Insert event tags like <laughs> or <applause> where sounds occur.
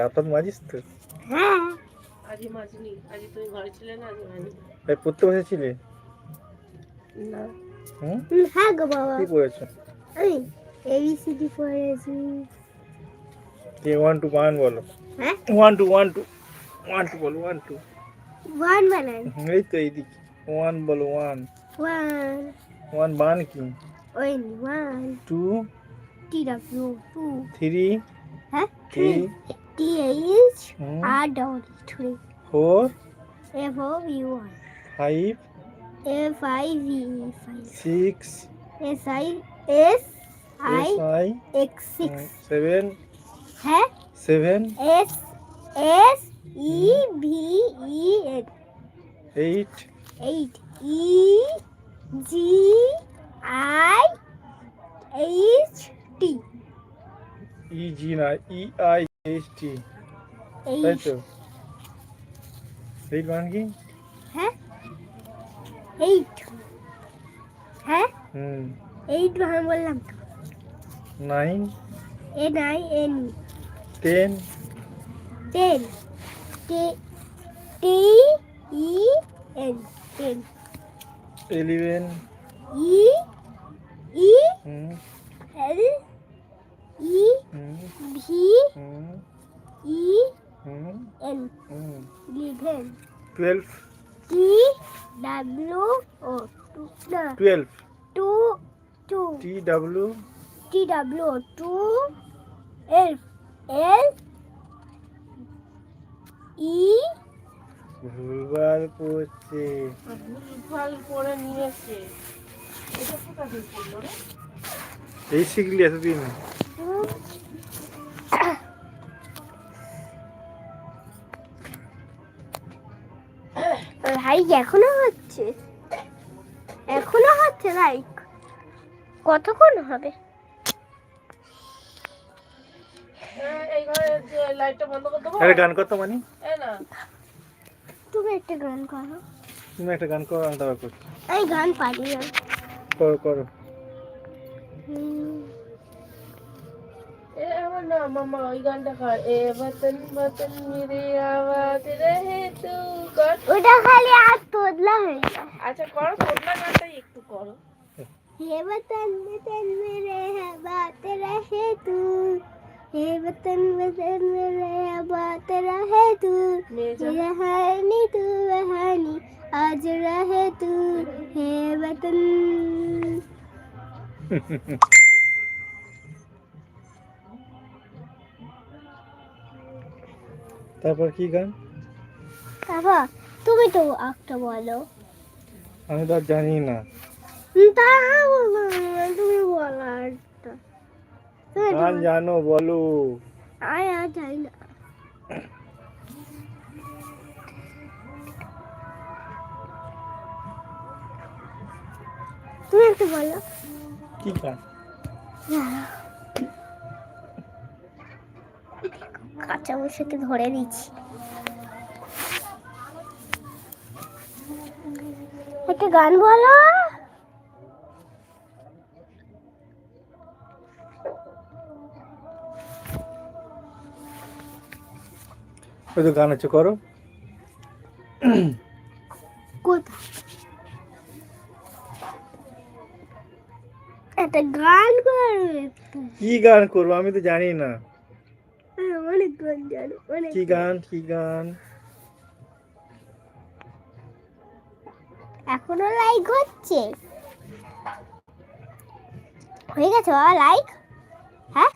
দাঁত মাজিস তো। হ্যাঁ আজই মাঝনি আজই তুমি ঘরে ছিলে না আজই মাঝনি এই পড়তে বসেছিলে না। হুম? হ্যাঁ গো বাবা। কি পড়েছো? আমি এবিসিডি পড়েছি। কে ওয়ান টু ওয়ান বলো। হ্যাঁ? One two one two one two বলো ওয়ান টু ওয়ান বানান। এই তো এইদিকে। ওয়ান বলো ওয়ান ওয়ান ওয়ান বান কি? When one two T W two three হ্যাঁ? Three D H hmm. R double three. Four. F O V one. Five. F I V five. Six. S I S I X six. Seven. Huh? Seven. S S E B E N. Eight. Eight. E G I H T. E G I E I. H T তাই eight তো eight মান কি হ্যাঁ eight হ্যাঁ হুম eight ভাঙা বললাম তো nine N I N ten ten T T E N ten eleven E E hmm L E hmm V E N hmm eleven twelve T W O twelve two two T W T W two L L E ভুলভাল করছে। ভুলভাল করে নিয়েছে। এটা কোথা থেকে এই শিখলি এতদিন। <coughs> লাইক এখনও হচ্ছে? এখনও হচ্ছে লাইক কতক্ষণ হবে? গান করতো মানে? তুমি একটা গান করো। তুমি একটা গান করো আমি গান পারি না। করো না মামা ওই গানটা কর এ বতন বতন মেরে আওয়াজ রহে তু কর ওটা খালি আর তোদলা হয়ে যায় আচ্ছা করো তোমরা গানটাই একটু করো हे वतन वतन मेरे है बात रहे तू हे वतन वतन मेरे है बात रहे तू মেয়ে যা- रहानी तू रहानी आज रहे तू हे वतन <laughs> তারপর কি গান? বাবা তুমি তো একটা বলো। আমি তো আর জানি না। তা বলো তুমি বলো একটা তুমি গান জানো বলো। আমি আর জানি না। তুমি একটু বলো। কি গান? কাঁচা বসেকে ধরে দিচ্ছি একটা গান বলো। ওই তো গান আছে করো। একটা গান করো। একটু কি গান করব আমি তো জানি না। অনেক গান জানো অনেক কি গান। কি গান? এখনও লাইক হচ্ছে। হয়ে গেছে বাবা লাইক হ্যাঁ?